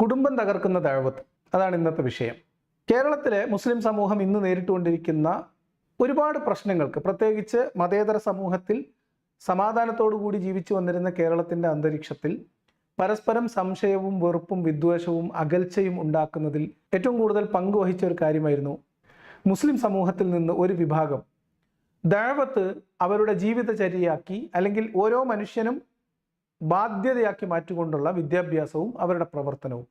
കുടുംബം തകർക്കുന്ന ദഴവത്ത് അതാണ് ഇന്നത്തെ വിഷയം. കേരളത്തിലെ മുസ്ലിം സമൂഹം ഇന്ന് നേരിട്ടുകൊണ്ടിരിക്കുന്ന ഒരുപാട് പ്രശ്നങ്ങൾക്ക് പ്രത്യേകിച്ച് മതേതര സമൂഹത്തിൽ സമാധാനത്തോടു കൂടി ജീവിച്ചു വന്നിരുന്ന കേരളത്തിന്റെ അന്തരീക്ഷത്തിൽ പരസ്പരം സംശയവും വെറുപ്പും വിദ്വേഷവും അകൽച്ചയും ഉണ്ടാക്കുന്നതിൽ ഏറ്റവും കൂടുതൽ പങ്കുവഹിച്ച ഒരു കാര്യമായിരുന്നു മുസ്ലിം സമൂഹത്തിൽ നിന്ന് ഒരു വിഭാഗം. ദഴവത്ത് അവരുടെ ജീവിതചര്യയാക്കി അല്ലെങ്കിൽ ഓരോ മനുഷ്യനും ബാധ്യതയാക്കി മാറ്റിക്കൊണ്ടുള്ള വിദ്യാഭ്യാസവും അവരുടെ പ്രവർത്തനവും.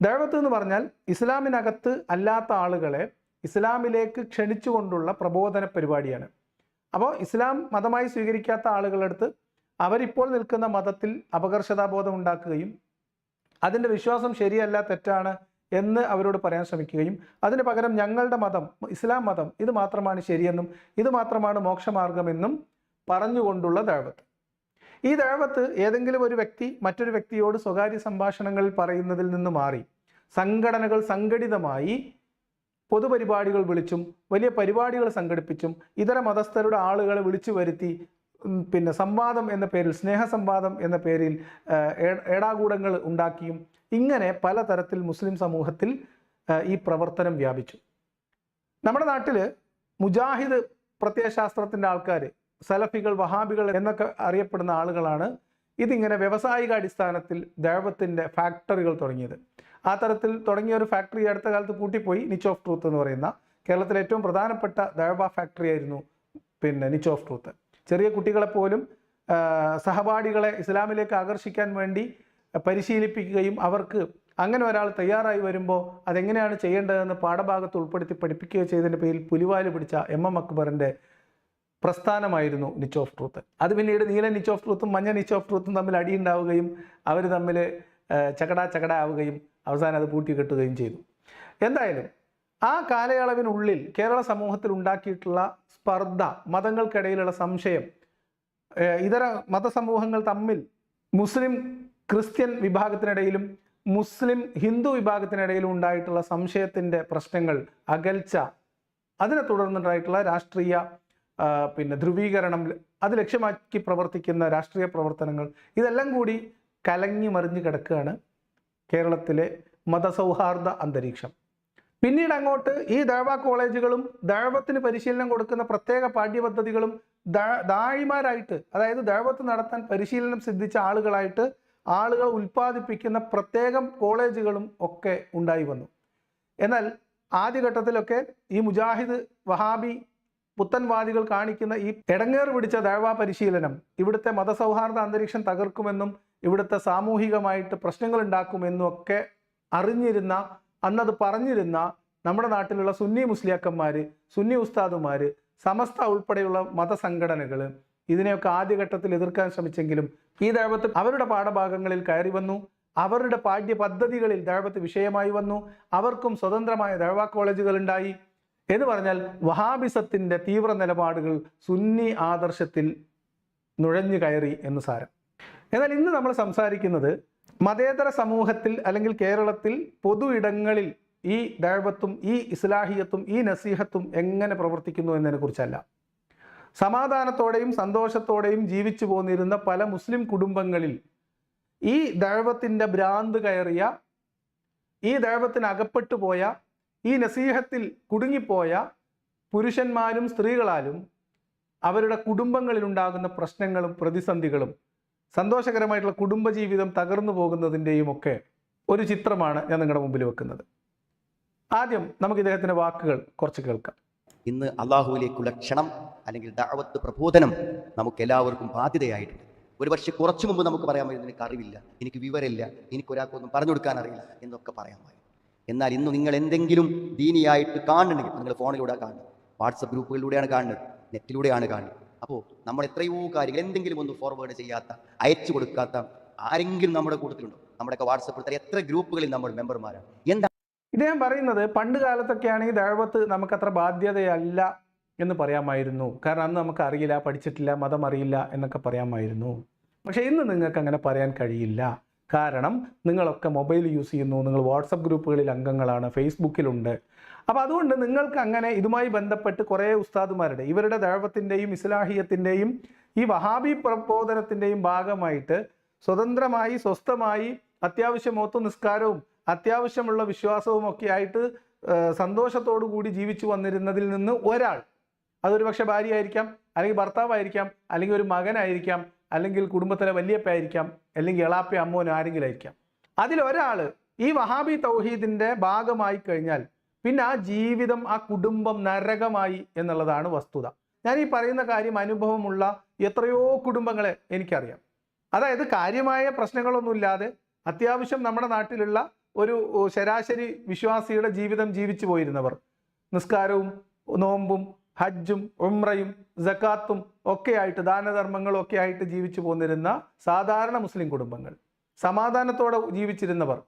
ദൈവത്ത് എന്ന് പറഞ്ഞാൽ ഇസ്ലാമിനകത്ത് അല്ലാത്ത ആളുകളെ ഇസ്ലാമിലേക്ക് ക്ഷണിച്ചുകൊണ്ടുള്ള പ്രബോധന പരിപാടിയാണ്. അപ്പോൾ ഇസ്ലാം മതമായി സ്വീകരിക്കാത്ത ആളുകളടുത്ത് അവരിപ്പോൾ നിൽക്കുന്ന മതത്തിൽ അപകർഷതാബോധം ഉണ്ടാക്കുകയും അതിന്റെ വിശ്വാസം ശരിയല്ല തെറ്റാണ് എന്ന് അവരോട് പറയാൻ ശ്രമിക്കുകയും അതിന് പകരം ഞങ്ങളുടെ മതം ഇസ്ലാം മതം ഇത് മാത്രമാണ് ശരിയെന്നും ഇത് മാത്രമാണ് മോക്ഷമാർഗമെന്നും പറഞ്ഞുകൊണ്ടുള്ള ദഴവത്ത് ഈ ദഴവത്ത് ഏതെങ്കിലും ഒരു വ്യക്തി മറ്റൊരു വ്യക്തിയോട് സ്വകാര്യ സംഭാഷണങ്ങൾ പറയുന്നതിൽ നിന്ന് മാറി സംഘടനകൾ സംഘടിതമായി പൊതുപരിപാടികൾ വിളിച്ചും വലിയ പരിപാടികൾ സംഘടിപ്പിച്ചും ഇതര മതസ്ഥരുടെ ആളുകളെ വിളിച്ചു വരുത്തി പിന്നെ സംവാദം എന്ന പേരിൽ സ്നേഹ സംവാദം എന്ന പേരിൽ ഏടാകൂടങ്ങൾ ഉണ്ടാക്കിയും ഇങ്ങനെ പലതരത്തിൽ മുസ്ലിം സമൂഹത്തിൽ ഈ പ്രവർത്തനം വ്യാപിച്ചു. നമ്മുടെ നാട്ടിൽ മുജാഹിദ് പ്രത്യയശാസ്ത്രത്തിന്റെ ആൾക്കാർ സലഫികൾ വഹാബികൾ എന്നൊക്കെ അറിയപ്പെടുന്ന ആളുകളാണ് ഇതിങ്ങനെ വ്യവസായിക അടിസ്ഥാനത്തിൽ ദൈവത്തിന്റെ ഫാക്ടറികൾ തുടങ്ങിയത്. ആ തരത്തിൽ തുടങ്ങിയ ഒരു ഫാക്ടറി അടുത്ത കാലത്ത് പൂട്ടിപ്പോയി നിച്ച് ഓഫ് ട്രൂത്ത് എന്ന് പറയുന്ന. കേരളത്തിലെ ഏറ്റവും പ്രധാനപ്പെട്ട ദൈവ ഫാക്ടറി ആയിരുന്നു പിന്നെ നിച്ച് ഓഫ് ട്രൂത്ത് ചെറിയ കുട്ടികളെ പോലും സഹപാഠികളെ ഇസ്ലാമിലേക്ക് ആകർഷിക്കാൻ വേണ്ടി പരിശീലിപ്പിക്കുകയും അവർക്ക് അങ്ങനെ ഒരാൾ തയ്യാറായി വരുമ്പോൾ അതെങ്ങനെയാണ് ചെയ്യേണ്ടതെന്ന് പാഠഭാഗത്ത് ഉൾപ്പെടുത്തി പഠിപ്പിക്കുകയോ ചെയ്തതിന്റെ പേരിൽ പുലിവാൽ പിടിച്ച എം എം അക്ബറിന്റെ പ്രസ്ഥാനമായിരുന്നു നിച്ച് ഓഫ് ട്രൂത്ത് അത് പിന്നീട് നീല നിച്ച് ഓഫ് ട്രൂത്തും മഞ്ഞ നിച്ച് ഓഫ് ട്രൂത്തും തമ്മിൽ അടിയുണ്ടാവുകയും അവർ തമ്മിൽ ചകട ചകട ആവുകയും അവസാനം അത് പൂട്ടി കെട്ടുകയും ചെയ്തു. എന്തായാലും ആ കാലയളവിനുള്ളിൽ കേരള സമൂഹത്തിൽ ഉണ്ടാക്കിയിട്ടുള്ള സ്പർദ്ധ മതങ്ങൾക്കിടയിലുള്ള സംശയം ഇതര മതസമൂഹങ്ങൾ തമ്മിൽ മുസ്ലിം ക്രിസ്ത്യൻ വിഭാഗത്തിനിടയിലും മുസ്ലിം ഹിന്ദു വിഭാഗത്തിനിടയിലും ഉണ്ടായിട്ടുള്ള സംശയത്തിന്റെ പ്രശ്നങ്ങൾ അകൽച്ച അതിനെ തുടർന്നുണ്ടായിട്ടുള്ള രാഷ്ട്രീയ പിന്നെ ധ്രുവീകരണം അത് ലക്ഷ്യമാക്കി പ്രവർത്തിക്കുന്ന രാഷ്ട്രീയ പ്രവർത്തനങ്ങൾ ഇതെല്ലാം കൂടി കലങ്ങി മറിഞ്ഞു കിടക്കുകയാണ് കേരളത്തിലെ മതസൗഹാർദ്ദ അന്തരീക്ഷം. പിന്നീട് അങ്ങോട്ട് ഈ ദഴവ കോളേജുകളും ദഴവത്തിന് പരിശീലനം കൊടുക്കുന്ന പ്രത്യേക പാഠ്യപദ്ധതികളും ദാഴിമാരായിട്ട് അതായത് ദഴവത്ത് നടത്താൻ പരിശീലനം സിദ്ധിച്ച ആളുകളായിട്ട് ആളുകൾ ഉൽപ്പാദിപ്പിക്കുന്ന പ്രത്യേകം കോളേജുകളും ഒക്കെ ഉണ്ടായി വന്നു. എന്നാൽ ആദ്യഘട്ടത്തിലൊക്കെ ഈ മുജാഹിദ് വഹാബി പുത്തൻവാദികൾ കാണിക്കുന്ന ഈ എടങ്ങേർ പിടിച്ച ദഴവ പരിശീലനം ഇവിടുത്തെ മതസൗഹാർദ്ദ അന്തരീക്ഷം തകർക്കുമെന്നും ഇവിടുത്തെ സാമൂഹികമായിട്ട് പ്രശ്നങ്ങൾ ഉണ്ടാക്കുമെന്നും ഒക്കെ അറിഞ്ഞിരുന്ന അന്നത് പറഞ്ഞിരുന്ന നമ്മുടെ നാട്ടിലുള്ള സുന്നി മുസ്ലിയാക്കന്മാർ സുന്നി ഉസ്താദുമാർ സമസ്ത ഉൾപ്പെടെയുള്ള മതസംഘടനകൾ ഇതിനെയൊക്കെ ആദ്യഘട്ടത്തിൽ എതിർക്കാൻ ശ്രമിച്ചെങ്കിലും ഈ ദൈവത്ത് അവരുടെ പാഠഭാഗങ്ങളിൽ കയറി വന്നു. അവരുടെ പാഠ്യ പദ്ധതികളിൽ ദൈവത്ത് വിഷയമായി വന്നു. അവർക്കും സ്വതന്ത്രമായ ദൈവ കോളേജുകൾ ഉണ്ടായി. എന്ന് പറഞ്ഞാൽ വഹാബിസത്തിന്റെ തീവ്ര നിലപാടുകൾ സുന്നി ആദർശത്തിൽ നുഴഞ്ഞു കയറി എന്ന് സാരം. എന്നാൽ ഇന്ന് നമ്മൾ സംസാരിക്കുന്നത് മതേതര സമൂഹത്തിൽ അല്ലെങ്കിൽ കേരളത്തിൽ പൊതു ഇടങ്ങളിൽ ഈ ദഴവത്തും ഈ ഇസ്ലാഹിയത്തും ഈ നസീഹത്തും എങ്ങനെ പ്രവർത്തിക്കുന്നു എന്നതിനെ കുറിച്ചല്ല. സമാധാനത്തോടെയും സന്തോഷത്തോടെയും ജീവിച്ചു പോന്നിരുന്ന പല മുസ്ലിം കുടുംബങ്ങളിൽ ഈ ദഴവത്തിന്റെ ഭ്രാന്ത് കയറിയ ഈ ദഴവത്തിന് അകപ്പെട്ടു പോയ ഈ നസീഹത്തിൽ കുടുങ്ങിപ്പോയ പുരുഷന്മാരും സ്ത്രീകളാലും അവരുടെ കുടുംബങ്ങളിൽ ഉണ്ടാകുന്ന പ്രശ്നങ്ങളും പ്രതിസന്ധികളും സന്തോഷകരമായിട്ടുള്ള കുടുംബജീവിതം തകർന്നു പോകുന്നതിന്റെയും ഒക്കെ ഒരു ചിത്രമാണ് ഞാൻ നിങ്ങളുടെ മുമ്പിൽ വെക്കുന്നത്. ആദ്യം നമുക്ക് ഇദ്ദേഹത്തിന്റെ വാക്കുകൾ കുറച്ച് കേൾക്കാം. ഇന്ന് അള്ളാഹുവിലേക്കുള്ള ക്ഷണം അല്ലെങ്കിൽ ദാവത്ത് പ്രബോധനം നമുക്ക് എല്ലാവർക്കും ബാധ്യതയായിട്ടുണ്ട് ഒരുപക്ഷെ കുറച്ചു മുമ്പ് നമുക്ക് പറയാൻ പറയാമായിരുന്നു എനിക്ക് അറിവില്ല എനിക്ക് വിവരമില്ല എനിക്ക് ഒരാൾക്കൊന്നും പറഞ്ഞു കൊടുക്കാൻ അറിയില്ല എന്നൊക്കെ പറയാമായിരുന്നു. എന്നാൽ ഇന്ന് നിങ്ങൾ എന്തെങ്കിലും ദീനിയായിട്ട് കാണുന്നുണ്ടെങ്കിൽ നിങ്ങൾ ഫോണിലൂടെ കാണുന്നത്. വാട്സപ്പ് ഗ്രൂപ്പുകളിലൂടെയാണ് കാണുന്നത്. നെറ്റിലൂടെയാണ് കാണുന്നത്. അപ്പോൾ നമ്മൾ എത്രയോ കാര്യങ്ങൾ എന്തെങ്കിലും ഒന്ന് ഫോർവേഡ് ചെയ്യാത്ത അയച്ചു കൊടുക്കാത്ത ആരെങ്കിലും നമ്മുടെ കൂട്ടത്തിലുണ്ടോ? നമ്മുടെയൊക്കെ വാട്സപ്പിൽ എത്ര ഗ്രൂപ്പുകളിൽ നമ്മൾ മെമ്പർമാരാണ് എന്താ? ഇദ്ദേഹം പറയുന്നത് പണ്ട് കാലത്തൊക്കെയാണെങ്കിൽ ദഴവത്ത് നമുക്കത്ര ബാധ്യതയല്ല എന്ന് പറയാമായിരുന്നു. കാരണം അന്ന് നമുക്ക് അറിയില്ല പഠിച്ചിട്ടില്ല മതം അറിയില്ല എന്നൊക്കെ പറയാമായിരുന്നു. പക്ഷേ ഇന്ന് നിങ്ങൾക്ക് അങ്ങനെ പറയാൻ കഴിയില്ല. കാരണം നിങ്ങളൊക്കെ മൊബൈൽ യൂസ് ചെയ്യുന്നു നിങ്ങൾ വാട്സപ്പ് ഗ്രൂപ്പുകളിൽ അംഗങ്ങളാണ് ഫേസ്ബുക്കിലുണ്ട്. അപ്പോൾ അതുകൊണ്ട് നിങ്ങൾക്ക് അങ്ങനെ ഇതുമായി ബന്ധപ്പെട്ട് കുറേ ഉസ്താദുമാരുടെ ഇവരുടെ ദഴവത്തിന്റെയും ഇസ്ലാഹിയത്തിന്റെയും ഈ വഹാബി പ്രബോധനത്തിന്റെയും ഭാഗമായിട്ട് സ്വതന്ത്രമായി സ്വസ്ഥമായി അത്യാവശ്യം മൊത്തം നിസ്കാരവും അത്യാവശ്യമുള്ള വിശ്വാസവും ഒക്കെ ആയിട്ട് സന്തോഷത്തോടു കൂടി ജീവിച്ചു വന്നിരുന്നതിൽ നിന്ന് ഒരാൾ അതൊരു പക്ഷെ ഭാര്യയായിരിക്കാം അല്ലെങ്കിൽ ഭർത്താവായിരിക്കാം അല്ലെങ്കിൽ ഒരു മകനായിരിക്കാം അല്ലെങ്കിൽ കുടുംബത്തിലെ വല്യപ്പയായിരിക്കാം അല്ലെങ്കിൽ എളാപ്പ അമ്മോനോ ആരെങ്കിലും ആയിരിക്കാം അതിലൊരാൾ ഈ വഹാബി തൗഹീദിന്റെ ഭാഗമായി കഴിഞ്ഞാൽ പിന്നെ ആ ജീവിതം ആ കുടുംബം നരകമായി എന്നുള്ളതാണ് വസ്തുത. ഞാൻ ഈ പറയുന്ന കാര്യം അനുഭവമുള്ള എത്രയോ കുടുംബങ്ങളെ എനിക്കറിയാം. അതായത് കാര്യമായ പ്രശ്നങ്ങളൊന്നുമില്ലാതെ അത്യാവശ്യം നമ്മുടെ നാട്ടിലുള്ള ഒരു ശരാശരി വിശ്വാസിയുടെ ജീവിതം ജീവിച്ചു പോയിരുന്നവർ. നിസ്കാരവും നോമ്പും ഹജ്ജും ഉംറയും ജക്കാത്തും ഒക്കെയായിട്ട് ദാനധർമ്മങ്ങളും ഒക്കെ ആയിട്ട് ജീവിച്ചു പോന്നിരുന്ന സാധാരണ മുസ്ലിം കുടുംബങ്ങൾ സമാധാനത്തോടെ ജീവിച്ചിരുന്നവർ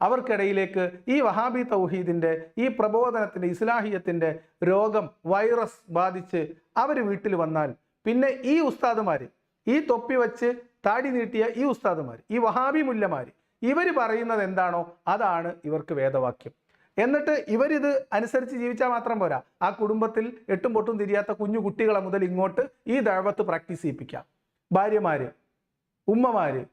അവർക്കിടയിലേക്ക് ഈ വഹാബി തൗഹീദിന്റെ ഈ പ്രബോധനത്തിന്റെ ഇസ്ലാഹിയത്തിന്റെ രോഗം വൈറസ് ബാധിച്ച് അവർ വീട്ടിൽ വന്നാൽ പിന്നെ ഈ ഉസ്താദുമാര് ഈ തൊപ്പി വച്ച് താടി നീട്ടിയ ഈ ഉസ്താദുമാർ ഈ വഹാബി മുല്ലമാര് ഇവർ പറയുന്നത് എന്താണോ അതാണ് ഇവർക്ക് വേദവാക്യം. എന്നിട്ട് ഇവരിത് അനുസരിച്ച് ജീവിച്ചാൽ മാത്രം പോരാ. ആ കുടുംബത്തിൽ എട്ടും പൊട്ടും തിരിയാത്ത കുഞ്ഞു കുട്ടികളെ മുതൽ ഇങ്ങോട്ട് ഈ ദഴവത്ത് പ്രാക്ടീസ് ചെയ്യിപ്പിക്കാം. ഭാര്യമാര് ഉമ്മമാര്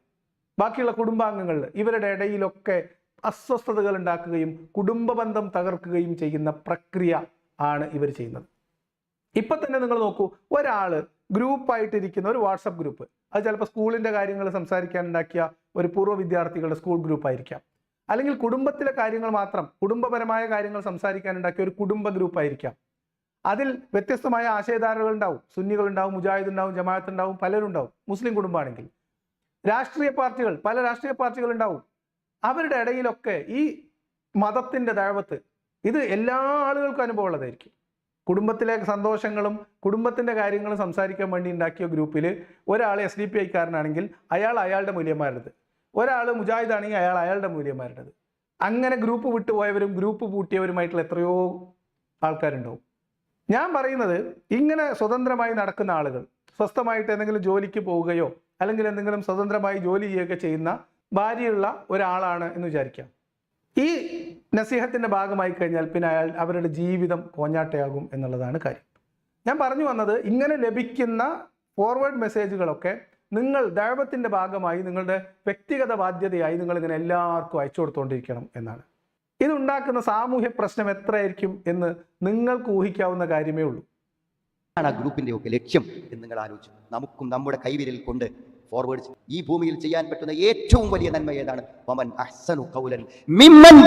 ബാക്കിയുള്ള കുടുംബാംഗങ്ങൾ ഇവരുടെ ഇടയിലൊക്കെ അസ്വസ്ഥതകൾ ഉണ്ടാക്കുകയും കുടുംബ ബന്ധം തകർക്കുകയും ചെയ്യുന്ന പ്രക്രിയ ആണ് ഇവർ ചെയ്യുന്നത്. ഇപ്പൊ തന്നെ നിങ്ങൾ നോക്കൂ ഒരാൾ ഗ്രൂപ്പായിട്ടിരിക്കുന്ന ഒരു വാട്സപ്പ് ഗ്രൂപ്പ്. അത് ചിലപ്പോൾ സ്കൂളിന്റെ കാര്യങ്ങൾ സംസാരിക്കാൻ ഉണ്ടാക്കിയ ഒരു പൂർവ വിദ്യാർത്ഥികളുടെ സ്കൂൾ ഗ്രൂപ്പ് ആയിരിക്കാം അല്ലെങ്കിൽ കുടുംബത്തിലെ കാര്യങ്ങൾ മാത്രം കുടുംബപരമായ കാര്യങ്ങൾ സംസാരിക്കാൻ ഉണ്ടാക്കിയ ഒരു കുടുംബ ഗ്രൂപ്പ് ആയിരിക്കാം. അതിൽ വ്യത്യസ്തമായ ആശയധാരകൾ ഉണ്ടാവും. സുന്നികൾ ഉണ്ടാവും മുജാഹിദ് ഉണ്ടാവും ജമാഅത്ത് ഉണ്ടാവും പലരും ഉണ്ടാവും. മുസ്ലിം കുടുംബമാണെങ്കിൽ. രാഷ്ട്രീയ പാർട്ടികൾ പല രാഷ്ട്രീയ പാർട്ടികൾ ഉണ്ടാവും. അവരുടെ ഇടയിലൊക്കെ ഈ മതത്തിന്റെ ദഴവത്ത് ഇത് എല്ലാ ആളുകൾക്കും അനുഭവമുള്ളതായിരിക്കും. കുടുംബത്തിലെ സന്തോഷങ്ങളും കുടുംബത്തിന്റെ കാര്യങ്ങളും സംസാരിക്കാൻ വേണ്ടി ഉണ്ടാക്കിയ ഗ്രൂപ്പിൽ ഒരാൾ എസ് ഡി പി ഐക്കാരനാണെങ്കിൽ അയാൾ അയാളുടെ മൂല്യന്മാരുടേത് ഒരാൾ മുജാഹിദാണെങ്കിൽ അയാൾ അയാളുടെ മൂല്യന്മാരുടേത്. അങ്ങനെ ഗ്രൂപ്പ് വിട്ടുപോയവരും ഗ്രൂപ്പ് പൂട്ടിയവരുമായിട്ടുള്ള എത്രയോ ആൾക്കാരുണ്ടാവും. ഞാൻ പറയുന്നത് ഇങ്ങനെ സ്വതന്ത്രമായി നടക്കുന്ന ആളുകൾ സ്വസ്ഥമായിട്ട് എന്തെങ്കിലും ജോലിക്ക് പോവുകയോ അല്ലെങ്കിൽ എന്തെങ്കിലും സ്വതന്ത്രമായി ജോലി ചെയ്യുകയൊക്കെ ചെയ്യുന്ന ഭാര്യയുള്ള ഒരാളാണ് എന്ന് വിചാരിക്കാം. ഈ നസീഹത്തിന്റെ ഭാഗമായി കഴിഞ്ഞാൽ പിന്നെ അയാൾ അവരുടെ ജീവിതം കോഞ്ഞാട്ടയാകും എന്നുള്ളതാണ് കാര്യം. ഞാൻ പറഞ്ഞു വന്നത് ഇങ്ങനെ ലഭിക്കുന്ന ഫോർവേഡ് മെസ്സേജുകളൊക്കെ നിങ്ങൾ ദൈവത്തിന്റെ ഭാഗമായി നിങ്ങളുടെ വ്യക്തിഗത ബാധ്യതയായി നിങ്ങൾ ഇങ്ങനെ എല്ലാവർക്കും അയച്ചു കൊടുത്തുകൊണ്ടിരിക്കണം എന്നാണ്. ഇതുണ്ടാക്കുന്ന സാമൂഹ്യ പ്രശ്നം എത്രയായിരിക്കും എന്ന് നിങ്ങൾക്ക് ഊഹിക്കാവുന്ന കാര്യമേ ഉള്ളൂ. ആണ് ആ ഗ്രൂപ്പിന്റെ ഒക്കെ ലക്ഷ്യം എന്ന് നിങ്ങൾ ആലോചിച്ചു. നമുക്കും നമ്മുടെ കൈവിരൽ കൊണ്ട് ഫോർവേഡ് ഈ ഭൂമിയിൽ ചെയ്യാൻ പറ്റുന്ന ഏറ്റവും വലിയ നന്മ ഏതാണ്? വമൻ അഹ്സനു ഖൗലൻ മിമ്മൻ.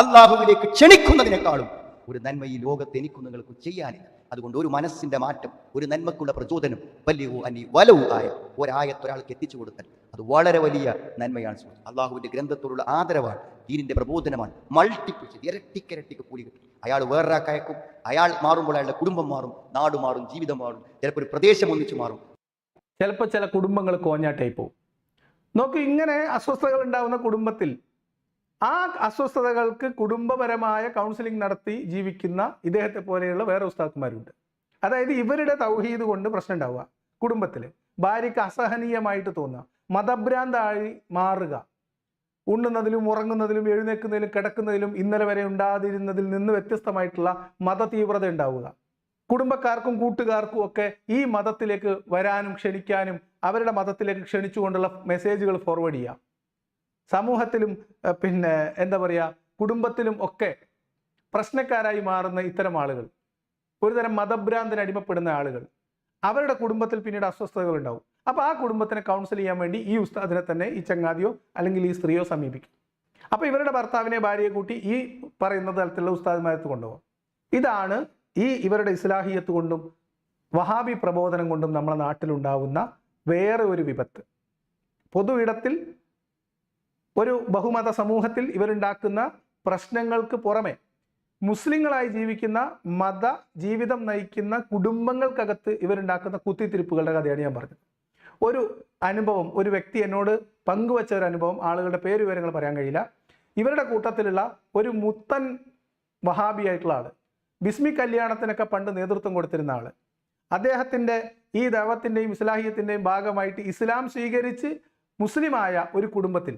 അള്ളാഹുവിലേക്ക് ക്ഷണിക്കുന്നതിനേക്കാളും ഒരു നന്മ ഈ ലോകത്ത് എനിക്കും നിങ്ങൾക്ക് ചെയ്യാനില്ല. അതുകൊണ്ട് ഒരു മനസ്സിന്റെ മാറ്റം ഒരു നന്മക്കുള്ള പ്രചോദനം വലിയ അനി വലവും ആയ ഒരായത്ത് ഒരാൾക്ക് എത്തിച്ചു കൊടുത്താൽ അത് വളരെ വലിയ നന്മയാണ് സുഹൃത്ത്. അള്ളാഹുവിന്റെ ഗ്രന്ഥത്തോടുള്ള ആദരവാണ് ദീനിന്റെ പ്രബോധനമാണ്. മൾട്ടിപ്പിൾ ഇരട്ടിക്കിരട്ടിക്ക് കൂലി കിട്ടും. അയാൾ വേറൊരാക്കയക്കും അയാൾ മാറുമ്പോൾ അയാളുടെ കുടുംബം മാറും നാട് മാറും ജീവിതം മാറും ചിലപ്പോൾ ഒരു പ്രദേശം ഒന്നിച്ചു മാറും. ചിലപ്പോൾ ചില കുടുംബങ്ങൾ കോഞ്ഞാട്ടായി പോകും. നോക്ക് ഇങ്ങനെ അസ്വസ്ഥതകൾ ഉണ്ടാവുന്ന കുടുംബത്തിൽ ആ അസ്വസ്ഥതകൾക്ക് കുടുംബപരമായ കൗൺസിലിംഗ് നടത്തി ജീവിക്കുന്ന ഇദ്ദേഹത്തെ പോലെയുള്ള വേറെ ഉസ്താക്കന്മാരുണ്ട് അതായത് ഇവരുടെ തൗഹീദ് കൊണ്ട് പ്രശ്നം ഉണ്ടാവുക. കുടുംബത്തിൽ ഭാര്യയ്ക്ക് അസഹനീയമായിട്ട് തോന്നുക. മതഭ്രാന്തായി മാറുക. ഉണ്ണുന്നതിലും ഉറങ്ങുന്നതിലും എഴുന്നേൽക്കുന്നതിലും കിടക്കുന്നതിലും ഇന്നലെ വരെ ഉണ്ടാതിരുന്നതിൽ നിന്ന് വ്യത്യസ്തമായിട്ടുള്ള മത തീവ്രത ഉണ്ടാവുക. കുടുംബക്കാർക്കും കൂട്ടുകാർക്കും ഒക്കെ ഈ മതത്തിലേക്ക് വരാനും ക്ഷണിക്കാനും അവരുടെ മതത്തിലേക്ക് ക്ഷണിച്ചുകൊണ്ടുള്ള മെസ്സേജുകൾ ഫോർവേഡ് ചെയ്യാം സമൂഹത്തിലും പിന്നെ എന്താ പറയുക കുടുംബത്തിലും ഒക്കെ പ്രശ്നക്കാരായി മാറുന്ന ഇത്തരം ആളുകൾ ഒരുതരം മതഭ്രാന്തിന് അടിമപ്പെടുന്ന ആളുകൾ അവരുടെ കുടുംബത്തിൽ പിന്നീട് അസ്വസ്ഥതകൾ ഉണ്ടാവും. അപ്പോൾ ആ കുടുംബത്തിനെ കൗൺസിൽ ചെയ്യാൻ വേണ്ടി ഈ ഉസ്താദിനെ തന്നെ ഈ ചങ്ങാതിയോ അല്ലെങ്കിൽ ഈ സ്ത്രീയോ സമീപിക്കും. അപ്പോൾ ഇവരുടെ ഭർത്താവിനെ ഭാര്യയെ കൂട്ടി ഈ പറയുന്ന തരത്തിലുള്ള ഉസ്താദിമാരത്ത് കൊണ്ടുപോകും. ഇതാണ് ഈ ഇവരുടെ ഇസ്ലാഹിയത്ത് കൊണ്ടും വഹാബി പ്രബോധനം കൊണ്ടും നമ്മളെ നാട്ടിലുണ്ടാവുന്ന വേറെ ഒരു വിപത്ത്. പൊതു ഇടത്തിൽ ഒരു ബഹുമത സമൂഹത്തിൽ ഇവരുണ്ടാക്കുന്ന പ്രശ്നങ്ങൾക്ക് പുറമെ മുസ്ലിങ്ങളായി ജീവിക്കുന്ന മത ജീവിതം നയിക്കുന്ന കുടുംബങ്ങൾക്കകത്ത് ഇവരുണ്ടാക്കുന്ന കുത്തിത്തിരിപ്പുകളുടെ കഥയാണ് ഞാൻ പറഞ്ഞത്. ഒരു അനുഭവം ഒരു വ്യക്തി എന്നോട് പങ്കുവച്ച ഒരു അനുഭവം ആളുകളുടെ പേര് വിവരങ്ങൾ പറയാൻ കഴിയില്ല. ഇവരുടെ കൂട്ടത്തിലുള്ള ഒരു മുത്തൻ വഹാബിയായിട്ടുള്ള ആൾ ബിസ്മി കല്യാണത്തിനൊക്കെ പണ്ട് നേതൃത്വം കൊടുത്തിരുന്ന ആൾ അദ്ദേഹത്തിന്റെ ഈ ദൈവത്തിന്റെയും ഇസ്ലാഹിയത്തിന്റെയും ഭാഗമായിട്ട് ഇസ്ലാം സ്വീകരിച്ച് മുസ്ലിമായ ഒരു കുടുംബത്തിൽ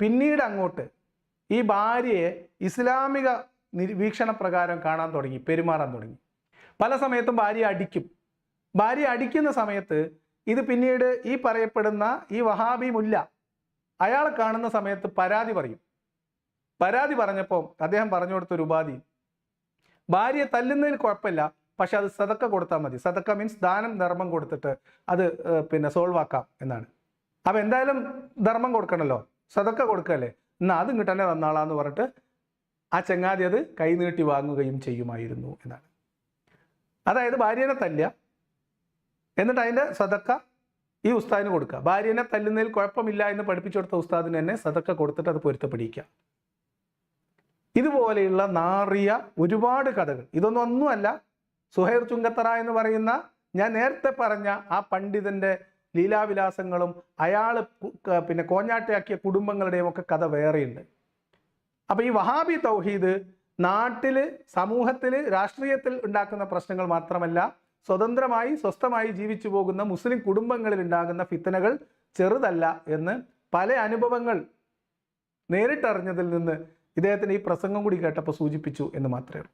പിന്നീട് അങ്ങോട്ട് ഈ ഭാര്യയെ ഇസ്ലാമിക നിരീക്ഷണ പ്രകാരം കാണാൻ തുടങ്ങി പെരുമാറാൻ തുടങ്ങി. പല സമയത്തും ഭാര്യ അടിക്കും. ഭാര്യ അടിക്കുന്ന സമയത്ത് ഇത് പിന്നീട് ഈ പറയപ്പെടുന്ന ഈ വഹാബി മുല്ല അയാൾ കാണുന്ന സമയത്ത് പരാതി പറയും. പരാതി പറഞ്ഞപ്പോൾ അദ്ദേഹം പറഞ്ഞു കൊടുത്തൊരു ഉപാധി ഭാര്യയെ തല്ലുന്നതിൽ കുഴപ്പമില്ല പക്ഷെ അത് സതക്ക കൊടുത്താൽ മതി. സതക്ക മീൻസ് ദാനം ധർമ്മം കൊടുത്തിട്ട് അത് പിന്നെ സോൾവ് ആക്കാം എന്നാണ്. അപ്പം എന്തായാലും ധർമ്മം കൊടുക്കണമല്ലോ സതക്ക കൊടുക്കല്ലേ? എന്നാൽ അത് ഇങ്ങോട്ട് തന്നെ തന്നാളാന്ന് പറഞ്ഞിട്ട് ആ ചങ്ങാതി അത് കൈനീട്ടി വാങ്ങുകയും ചെയ്യുമായിരുന്നു എന്നാണ്. അതായത് ഭാര്യനെ തല്ലുക. എന്നിട്ട് അതിന്റെ സതക്ക ഈ ഉസ്താദിന് കൊടുക്കുക. ഭാര്യനെ തല്ലുന്നതിൽ കുഴപ്പമില്ല എന്ന് പഠിപ്പിച്ചു കൊടുത്ത ഉസ്താദിന് തന്നെ സതക്ക കൊടുത്തിട്ട് അത് പൊരുത്തപ്പെടിക്കുക ഇതുപോലെയുള്ള നാറിയ ഒരുപാട് കഥകൾ. ഇതൊന്നും ഒന്നുമല്ല. സുഹൈർ ചുങ്കത്തറ എന്ന് പറയുന്ന ഞാൻ നേരത്തെ പറഞ്ഞ ആ പണ്ഡിതന്റെ ലീലാവിലാസങ്ങളും അയാൾ പിന്നെ കോഞ്ഞാട്ടയാക്കിയ കുടുംബങ്ങളുടെയും ഒക്കെ കഥ വേറെയുണ്ട്. അപ്പൊ ഈ വഹാബി തൗഹീദ് നാട്ടിൽ സമൂഹത്തിൽ രാഷ്ട്രീയത്തിൽ ഉണ്ടാക്കുന്ന പ്രശ്നങ്ങൾ മാത്രമല്ല സ്വതന്ത്രമായി സ്വസ്ഥമായി ജീവിച്ചു പോകുന്ന മുസ്ലിം കുടുംബങ്ങളിൽ ഉണ്ടാകുന്ന ഫിത്തനകൾ ചെറുതല്ല എന്ന് പല അനുഭവങ്ങൾ നേരിട്ടറിഞ്ഞതിൽ നിന്ന് ഇദ്ദേഹത്തിന് ഈ പ്രസംഗം കൂടി കേട്ടപ്പോൾ സൂചിപ്പിച്ചു എന്ന് മാത്രമേ ഉള്ളൂ.